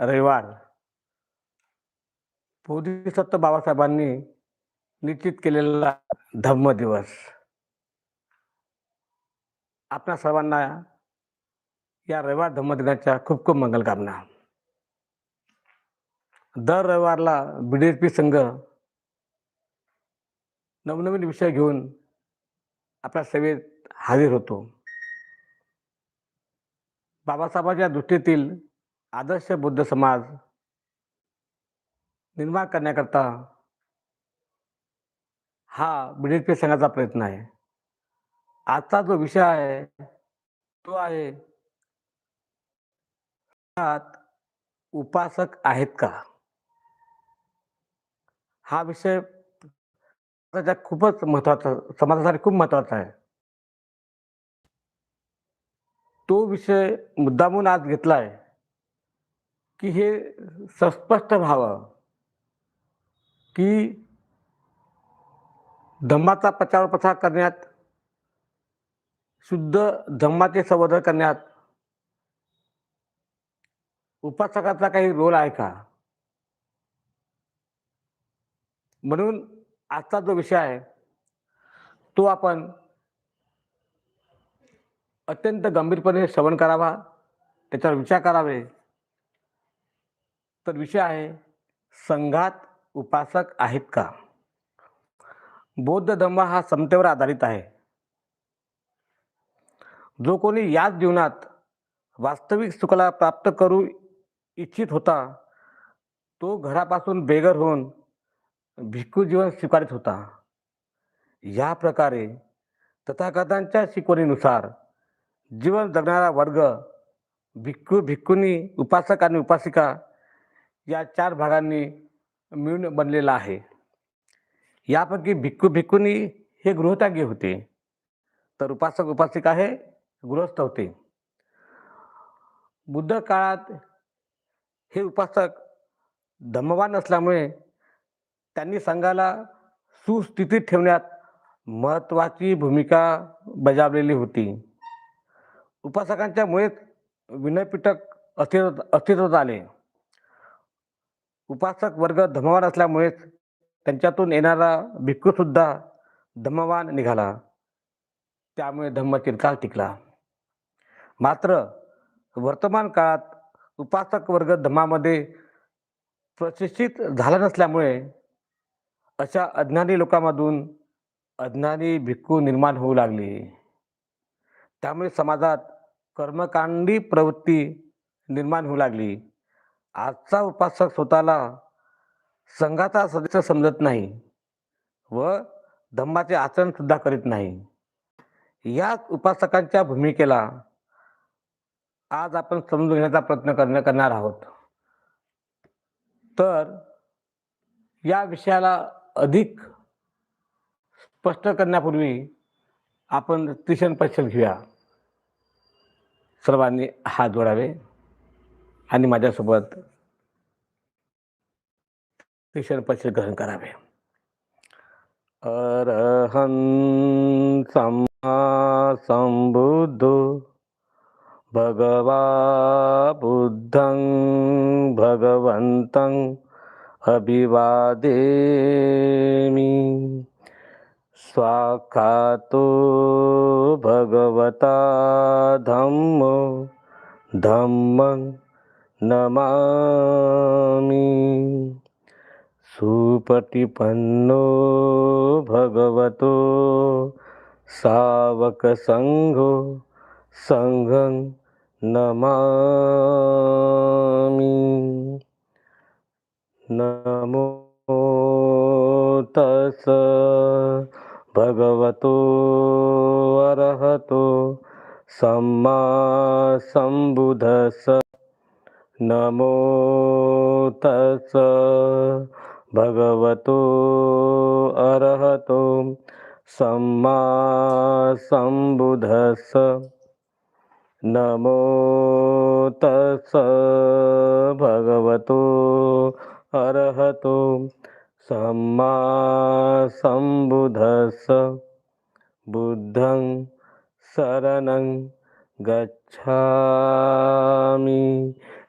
रविवार. बोधिसत्व बाबासाहेबांनी निश्चित केलेला धम्म दिवस. आपल्या सर्वांना या रविवार धम्म दिनाच्या खूप खूप मंगलकामना दर रविवारला बीडीएसपी संघ नवनवीन विषय घेऊन आपल्या सेवेत हजर होतो. बाबासाहेबांच्या दृष्टीतील आदर्श बुद्ध समाज निर्माण करण्याकरता हा बी पी संघाचा प्रयत्न आहे. आजचा जो विषय आहे तो आहे उपासक आहेत का? हा विषय खूपच महत्त्वाचा समाजासाठी खूप महत्त्वाचा आहे. तो विषय मुद्दामून आज घेतला आहे की हे सस्पष्ट व्हावं की धम्माचा प्रचार प्रसार करण्यात शुद्ध धम्माचे संवर्धन करण्यात उपासकाचा काही रोल आहे का? म्हणून आजचा जो विषय आहे तो आपण अत्यंत गंभीरपणे श्रवण करावा त्याच्यावर विचार करावे. तर विषय आहे संघात उपासक आहेत का? बौद्ध धम्म हा समतेवर आधारित आहे. जो कोणी याच जीवनात वास्तविक सुखाला प्राप्त करू इच्छित होता तो घरापासून बेघर होऊन भिक्खू जीवन स्वीकारित होता. या प्रकारे तथाकथांच्या शिकवणीनुसार जीवन जगणारा वर्ग भिक्खू भिक्खूनी उपासक आणि उपासिका या चार भागांनी मिळून बनलेला आहे. यापैकी भिक्खू भिक्खुनी हे गृहत्यागी होते. तर उपासक उपासिका हे गृहस्थ होते. बुद्ध काळात हे उपासक धम्मवान असल्यामुळे त्यांनी संघाला सुस्थितीत ठेवण्यात महत्त्वाची भूमिका बजावलेली होती. उपासकांच्या मुळेच विनयपीठक अस्तित्व अस्तित्वात आले. उपासक वर्ग धमवान असल्यामुळेच त्यांच्यातून येणारा भिक्खूसुद्धा धम्मवान निघाला. त्यामुळे धम्म चिरकाल टिकला. मात्र वर्तमान काळात उपासक वर्ग धम्मामध्ये प्रशिक्षित झाला नसल्यामुळे अशा अज्ञानी लोकांमधून अज्ञानी भिक्खू निर्माण होऊ लागली. त्यामुळे समाजात कर्मकांडी प्रवृत्ती निर्माण होऊ लागली. आजचा उपासक स्वतःला संघाचा सदस्य समजत नाही व धम्माचे आचरण सुद्धा करीत नाही. याच उपासकांच्या भूमिकेला आज आपण समजून घेण्याचा प्रयत्न करण्या करणार आहोत. तर या विषयाला अधिक स्पष्ट करण्यापूर्वी आपण ट्युशन परिषद घेऊया. सर्वांनी हात जोडावे. आणि माझ्यासोबत शिक्षण परिषद ग्रहण करावे. अरहं सम्मा भगवा बुद्धं भगवन्तं अभिवादेमि। स्वाखातो भगवता धम्मो धम्मं नमामि। सुपतिपन्नो भगवतो सावकसङ्घो सङ्घं नमामि। नमो तस भगवतो अरहतो सम्मा सम्बुधस। नमो तस भगवतो अरहतो सम्मा सम्बुधस। नमो तस भगवतो अरहतो सम्मा सम्बुधस। बुद्धं शरणं गच्छामि।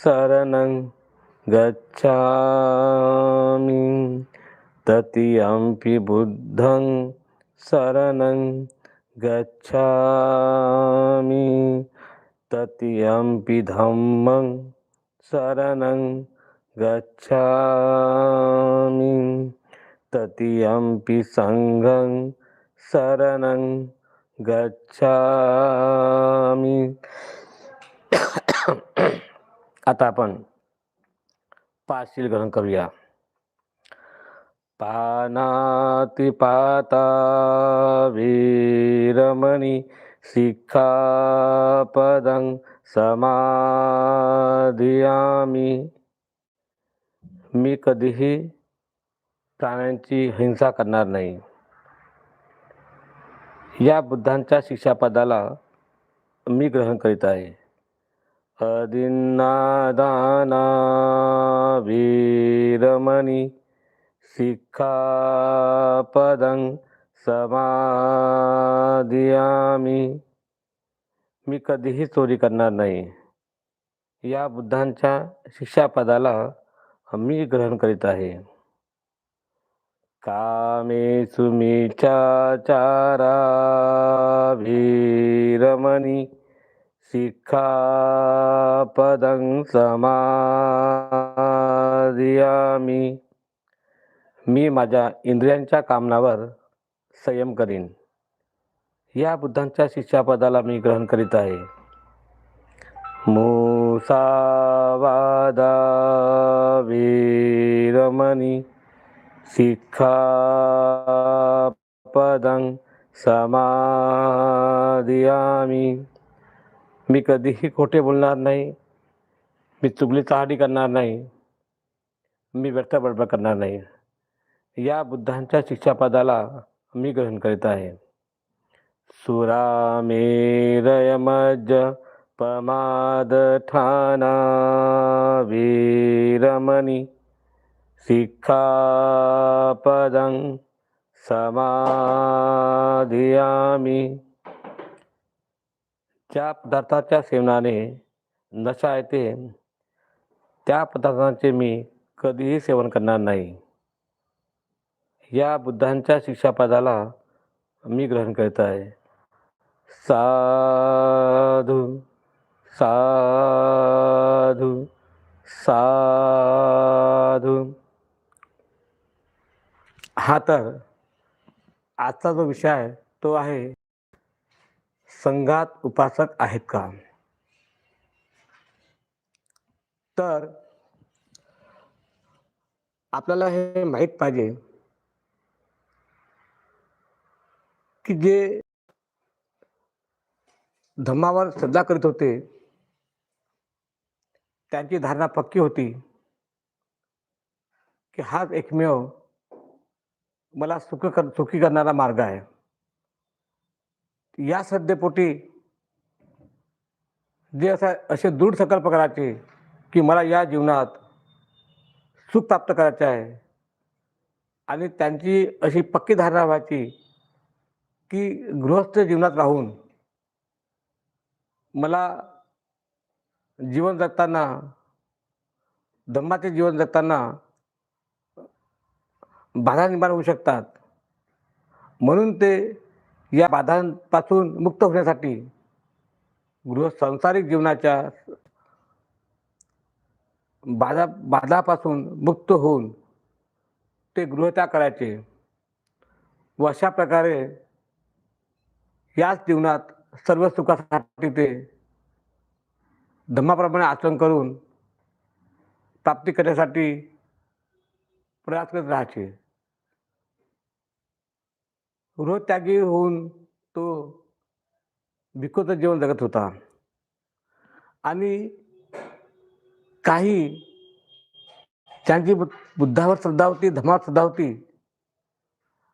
शरणं गच्छामि ततियम्पि बुद्धं शरणं गच्छामि ततियम्पि धम्मं शरणं गच्छामि ततियम्पि सङ्घं शरणं गच्छामि आता आपण पाचशील ग्रहण करूया. पानातिपाता वीरमणी शिक्षापदं समाधियामी. मी कधीही प्राण्यांची हिंसा करणार नाही. या बुद्धांच्या शिक्षापदाला मी ग्रहण करीत आहे. अदिन्नादाना वीरमणी शिक्षापदं समाधियामी मी कधीही चोरी करणार नाही. या बुद्धांच्या शिक्षापदाला मी ग्रहण करीत आहे. कामेषु चाचारा वीरमणी शिखापदं समाधियामी. मी माझ्या इंद्रियांच्या कामनावर संयम करीन. या बुद्धांच्या शिष्यापदाला मी ग्रहण करीत आहे. मुसावादा वीरमणी शिक्षापदं समाधियामी. मी कधीही खोटे बोलणार नाही. मी चुगली चहाडी करणार नाही. मी व्यर्थ बडबड करणार नाही. या बुद्धांच्या शिक्षापदाला मी ग्रहण करीत आहे. सुरामेरयमज पमादठाना वीरमणी शिक्षापदं समाधियामी। ज्या पदार्थाच्या सेवनाने नशा येते त्या पदार्थांचे मी कधीही सेवन करणार नाही. या बुद्धांच्या शिक्षापदाला मी ग्रहण करीत आहे. साधू साधू साधू. हा तर आजचा जो विषय आहे तो आहे संघात उपासक आहेत का? तर आपल्याला हे माहीत पाहिजे की जे धम्मावर श्रद्धा करीत होते त्यांची धारणा पक्की होती की हाच एकमेव मला सुख कर सुखी करणारा मार्ग आहे. या सध्यापोटी जे असा असे दृढ संकल्प करायचे की मला या जीवनात सुख प्राप्त करायचे आहे. आणि त्यांची अशी पक्की धारणा व्हायची की गृहस्थ जीवनात राहून मला जीवन जगताना धम्माचे जीवन जगताना बाधा निर्माण होऊ शकतात. म्हणून ते या बाधांपासून मुक्त होण्यासाठी गृह सांसारिक जीवनाच्या बाधा बाधापासून मुक्त होऊन ते गृहत्या करायचे व अशा प्रकारे याच जीवनात सर्व सुखासाठी ते धम्माप्रमाणे आचरण करून प्राप्ती करण्यासाठी प्रयास करत राहायचे. गृहत्यागी होऊन तो भिकोचं जीवन जगत होता. आणि काही त्यांची बुद्धावर श्रद्धा होती धमावर श्रद्धा होती.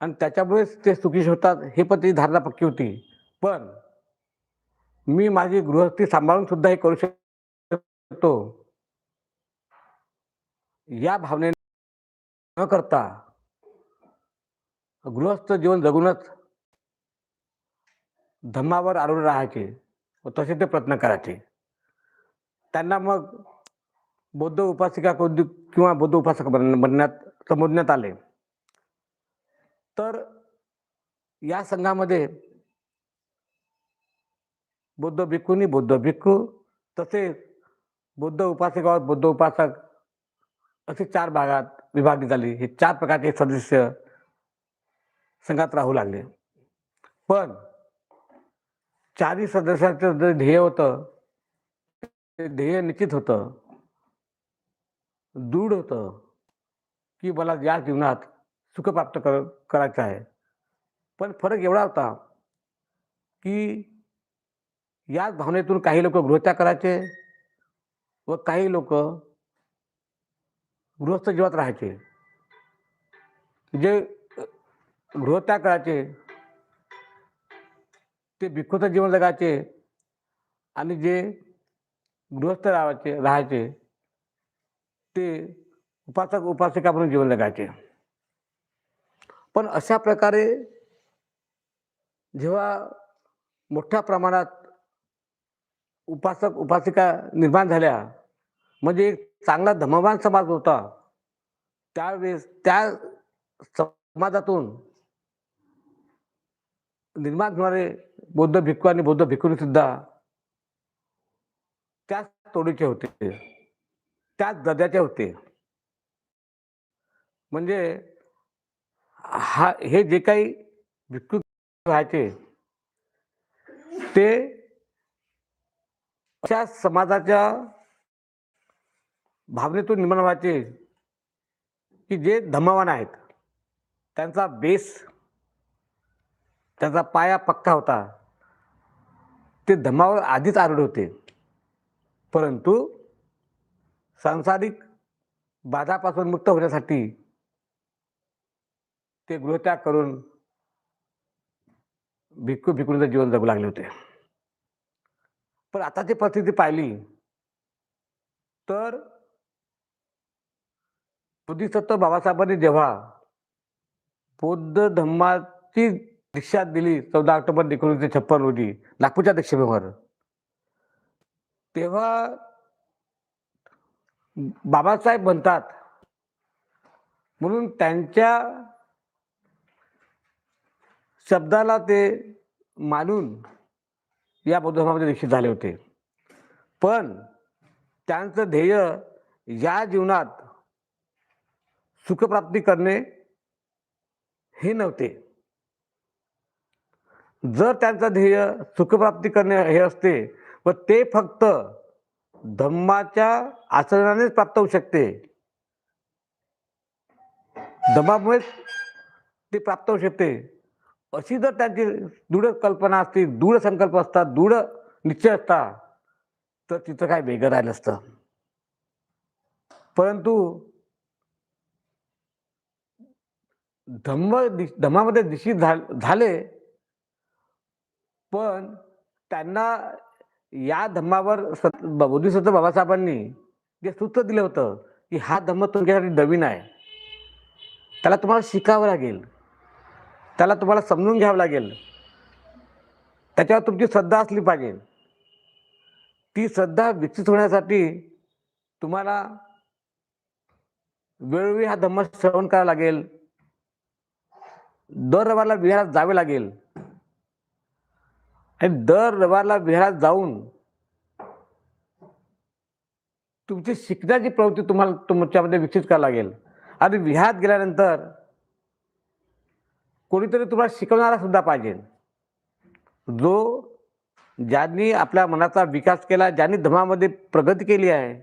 आणि त्याच्यामुळेच ते सुखी होतात हे पण ती धारणा पक्की होती. पण मी माझी गृहस्थी सांभाळून सुद्धा हे करू शकतो. या भावनेने न करता गृहस्थ जीवन जगूनच धम्मावर आरूढ राहायचे व तसे ते प्रयत्न करायचे. त्यांना मग बौद्ध उपासिका कौद्य- किंवा बौद्ध उपासक बन- बनण्यात संबोधण्यात आले. तर या संघामध्ये बौद्ध भिक्खूनी बौद्ध भिक्खू तसेच बौद्ध उपासिकावर बौद्ध उपासक असे चार भागात विभागणी झाली. हे चार प्रकारचे सदस्य संघात राहू लागले. पण चारही सदस्याचं जे ध्येय होतं ते ध्येय निश्चित होतं. दृढ होतं की मला या जीवनात सुख प्राप्त कर करायचं आहे. पण फरक एवढा होता की याच भावनेतून काही लोक गृहत्या करायचे व काही लोक गृहस्थ जीवात राहायचे. जे गृहत्याग करायचे ते भिक्खूचं जीवन जगायचे आणि जे गृहस्थ राहायचे राहायचे ते उपासक उपासिका म्हणून जीवन जगायचे. पण अशा प्रकारे जेव्हा मोठ्या प्रमाणात उपासक उपासिका निर्माण झाल्या म्हणजे एक चांगला धमवान समाज होता त्यावेळेस त्या समाजातून निर्माण होणारे बौद्ध भिक्खू आणि बौद्ध भिक्खूंनी सुद्धा त्याच तोडीचे होते. त्याच दर्जाचे होते. म्हणजे हा हे जे काही भिक्खू राहायचे ते अशा समाजाच्या भावनेतून निर्माण व्हायचे की जे धम्मवान आहेत. त्यांचा बेस त्याचा पाया पक्का होता. ते धम्मावर आधीच आरड होते. परंतु सांसारिक बाधापासून मुक्त होण्यासाठी ते गृहत्याग करून भिक्खू भिक्खूंचं जीवन जगू लागले होते. पण आताची परिस्थिती पाहिली तर बुद्धिसत्व बाबासाहेबांनी जेव्हा बौद्ध धम्माची दीक्षा दिली चौदा ऑक्टोबर एकोणीसशे छप्पन रोजी नागपूरच्या दक्षिणेवर. तेव्हा बाबासाहेब म्हणतात म्हणून त्यांच्या शब्दाला ते मानून या बौद्ध धर्मामध्ये दीक्षित झाले होते. पण त्यांचं ध्येय या जीवनात सुखप्राप्ती करणे हे नव्हते. जर त्यांचं ध्येय सुखप्राप्ती करणे हे असते व ते फक्त धम्माच्या आचरणानेच प्राप्त होऊ शकते. धम्मामुळेच ते प्राप्त होऊ शकते. अशी जर त्यांची दृढ कल्पना असती दृढ संकल्प असतात दृढ निश्चय असता तर तिथं काय वेगळं राहिलं असतं. परंतु धम्म धम्मामध्ये निश्चित झा- झाले पण त्यांना या धम्मावर सत बोधिसत्व बाबासाहेबांनी जे सूत्र दिलं होतं की हा धम्म तुमच्यासाठी नवीन आहे त्याला तुम्हाला शिकावं लागेल त्याला तुम्हाला समजून घ्यावं लागेल त्याच्यावर तुमची श्रद्धा असली पाहिजे. ती श्रद्धा विकसित होण्यासाठी तुम्हाला वेळोवेळी हा धम्म श्रवण करावा लागेल. दर रविवारला विहारात जावे लागेल. आणि दर रविवारला विहारात जाऊन तुमची शिकण्याची प्रवृत्ती तुम्हाला तुमच्यामध्ये विकसित करावी लागेल. आणि विहारात गेल्यानंतर कोणीतरी तुम्हाला शिकवणारा सुद्धा पाहिजे. जो ज्यांनी आपल्या मनाचा विकास केला ज्यांनी धम्मामध्ये प्रगती केली आहे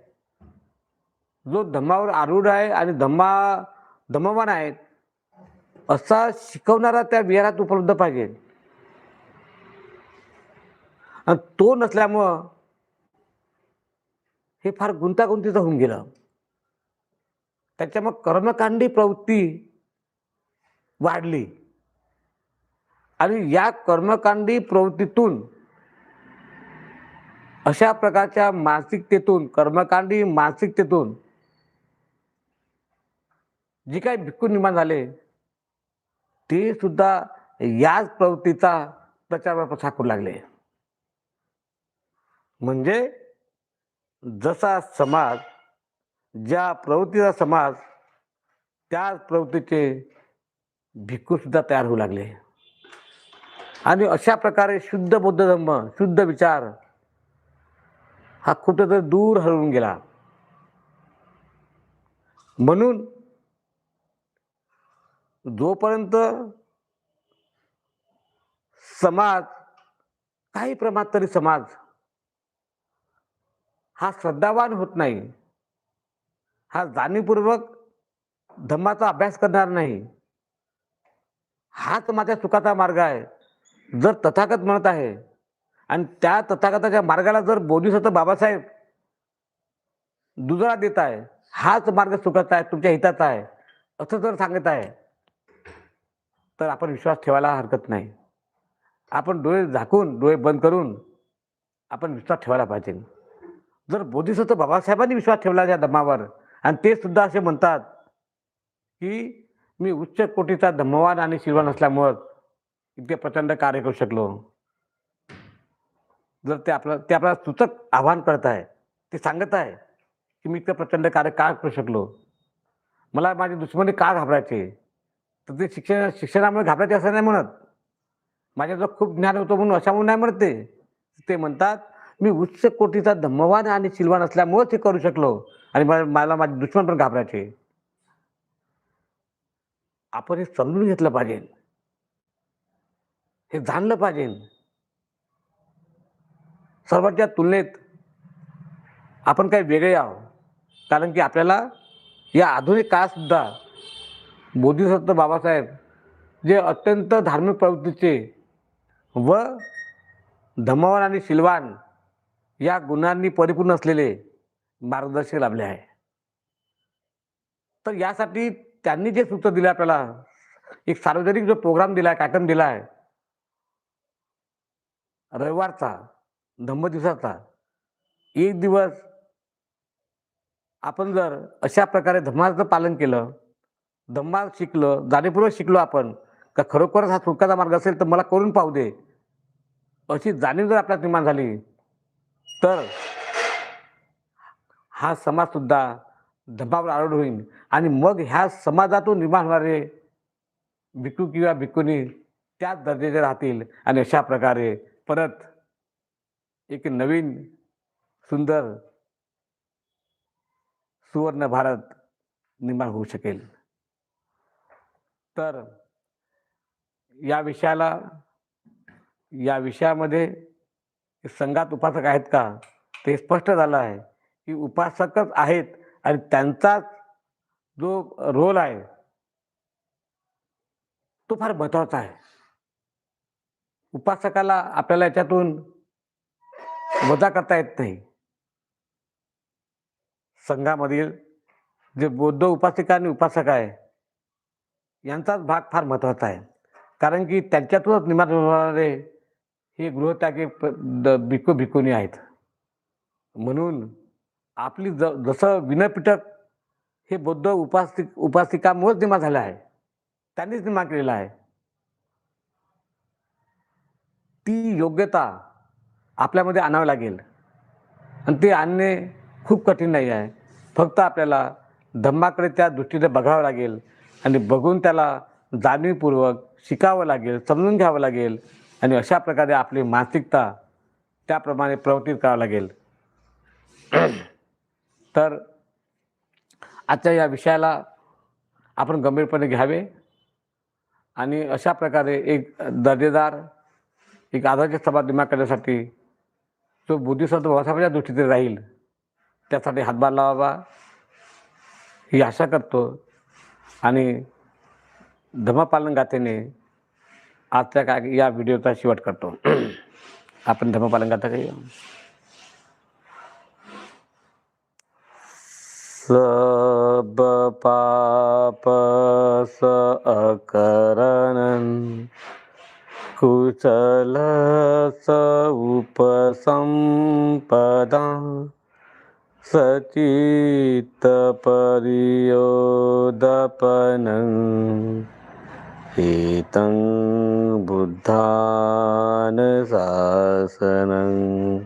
जो धम्मावर आरूढ आहे आणि धम्मा धम्मवान आहे असा शिकवणारा त्या विहारात उपलब्ध पाहिजे. आणि तो नसल्यामुळं हे फार गुंतागुंतीचं होऊन गेलं. त्याच्यामुळं कर्मकांडी प्रवृत्ती वाढली. आणि या कर्मकांडी प्रवृत्तीतून अशा प्रकारच्या मानसिकतेतून कर्मकांडी मानसिकतेतून जी काही भिक्खू निर्माण झाले ते सुद्धा याच प्रवृत्तीचा प्रचार प्रसार करू लागले. म्हणजे जसा समाज ज्या प्रवृत्तीचा समाज त्याच प्रवृत्तीचे भिक्खूसुद्धा तयार होऊ लागले. आणि अशा प्रकारे शुद्ध बौद्ध धर्म शुद्ध विचार हा कुठेतरी दूर हरवून गेला. म्हणून जोपर्यंत समाज काही प्रमाणात तरी समाज हा श्रद्धावान होत नाही. हा जाणीवपूर्वक धम्माचा अभ्यास करणार नाही. हाच माझ्या सुखाचा मार्ग आहे. जर तथागत म्हणत आहे आणि त्या तथागताच्या मार्गाला जर बोधिसत्व बाबासाहेब दुजळा देत आहे हाच मार्ग सुखाचा आहे तुमच्या हिताचा आहे असं जर सांगत आहे तर आपण विश्वास ठेवायला हरकत नाही. आपण डोळे झाकून डोळे बंद करून आपण विश्वास ठेवायला पाहिजे. जर बोधिसत्व बाबासाहेबांनी विश्वास ठेवला त्या धम्मावर आणि ते सुद्धा असे म्हणतात की मी उच्च कोटीचा धम्मवान आणि शिरवान असल्यामुळं इतके प्रचंड कार्य करू शकलो. जर ते आपलं ते आपल्याला सूचक आव्हान करत आहे ते सांगत आहे की मी इतकं प्रचंड कार्य का करू शकलो? मला माझे दुश्मनी का घाबरायचे? तर ते शिक्षण शिक्षणामुळे घाबरायचे असं नाही म्हणत. माझ्याजवळ खूप ज्ञान होतं म्हणून अशा म्हणून नाही म्हणत ते म्हणतात मी उच्च कोटीचा धम्मवान आणि शिलवान असल्यामुळेच हे करू शकलो. आणि मला मला माझे दुश्मन पण घाबरायचे. आपण हे समजून घेतलं पाहिजे. हे जाणलं पाहिजे. सर्वांच्या तुलनेत आपण काही वेगळे आहोत. कारण की आपल्याला या आधुनिक काळातसुद्धा बोधिसत्व बाबासाहेब जे अत्यंत धार्मिक प्रवृत्तीचे व धम्मवान आणि शिलवान या गुणांनी परिपूर्ण असलेले मार्गदर्शक लाभले आहे. तर यासाठी त्यांनी जे सूत्र दिलं आपल्याला एक सार्वजनिक जो प्रोग्राम दिला आहे कार्यक्रम दिला आहे रविवारचा धम्म दिवसाचा एक दिवस आपण जर अशा प्रकारे धम्माचं पालन केलं धम्मा शिकलं जाणीवपूर्वक शिकलो आपण का खरोखरच हा सुटकाचा मार्ग असेल तर मला करून पाहू दे. अशी जाणीव जर आपल्यात निर्माण झाली तर हा समाजसुद्धा धबावर धम्मावर होईल आणि मग ह्या समाजातून निर्माण होणारे भिक्खू किंवा भिक्खुनी त्याच दर्जाचे राहतील. आणि अशा प्रकारे परत एक नवीन सुंदर सुवर्ण भारत निर्माण होऊ शकेल. तर या विषयाला या विषयामध्ये संघात उपासक आहेत का? ते स्पष्ट झालं आहे की उपासकच आहेत आणि त्यांचाच जो रोल आहे तो फार महत्त्वाचा आहे. उपासकाला आपल्याला याच्यातून वजा करता येत नाही. संघामधील जे बौद्ध उपासिका आणि उपासक आहे यांचाच भाग फार महत्त्वाचा आहे. कारण की त्यांच्यातूनच निर्माण होणारे हे गृहत्यागे प- द- आहेत. म्हणून आपली ज जसं विनयपीठक हे बौद्ध उपासिक उपासिकामुळेच निर्माण झालं आहे. त्यांनीच निर्माण केलेला आहे. ती योग्यता आपल्यामध्ये आणावी लागेल. आणि ते आणणे खूप कठीण नाही आहे. फक्त आपल्याला धम्माकडे त्या दृष्टीने बघावं लागेल. आणि बघून त्याला जाणीवपूर्वक शिकावं लागेल समजून घ्यावं लागेल. आणि अशा प्रकारे आपली मानसिकता त्याप्रमाणे प्रवर्तित करावं लागेल. तर आजच्या या विषयाला आपण गंभीरपणे घ्यावे आणि अशा प्रकारे एक दर्जेदार एक आदर्श सभा निर्माण करण्यासाठी तो बुद्धिसंत बाबासाहेबांच्या दृष्टीने राहील त्यासाठी हातभार लावावा. ही आशा करतो. आणि धर्मपालन गातेने आजच्या काय या व्हिडिओचा शेवट करतो. आपण धर्मपालन करता काही स सब पाप स अकरणन् कुशल स उपसंपदा सचित्तपर्योदपनं एतं बुद्धानशासनं।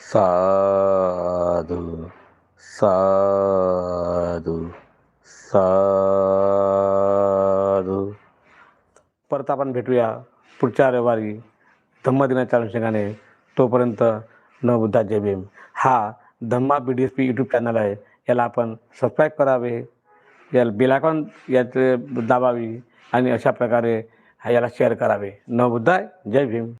साधु साधु साधू। परत आपण भेटूया पुढच्या रविवारी धम्मदिनाच्या अनुषंगाने. तोपर्यंत न बुद्धा जय भीम. हा Dhamma B D S P YouTube channel आहे. याला आपण सबस्क्राईब करावे. याला बेलाकॉन यात दाबावी. आणि अशा प्रकारे हा याला शेअर करावे. न बुद्धाय जय भीम.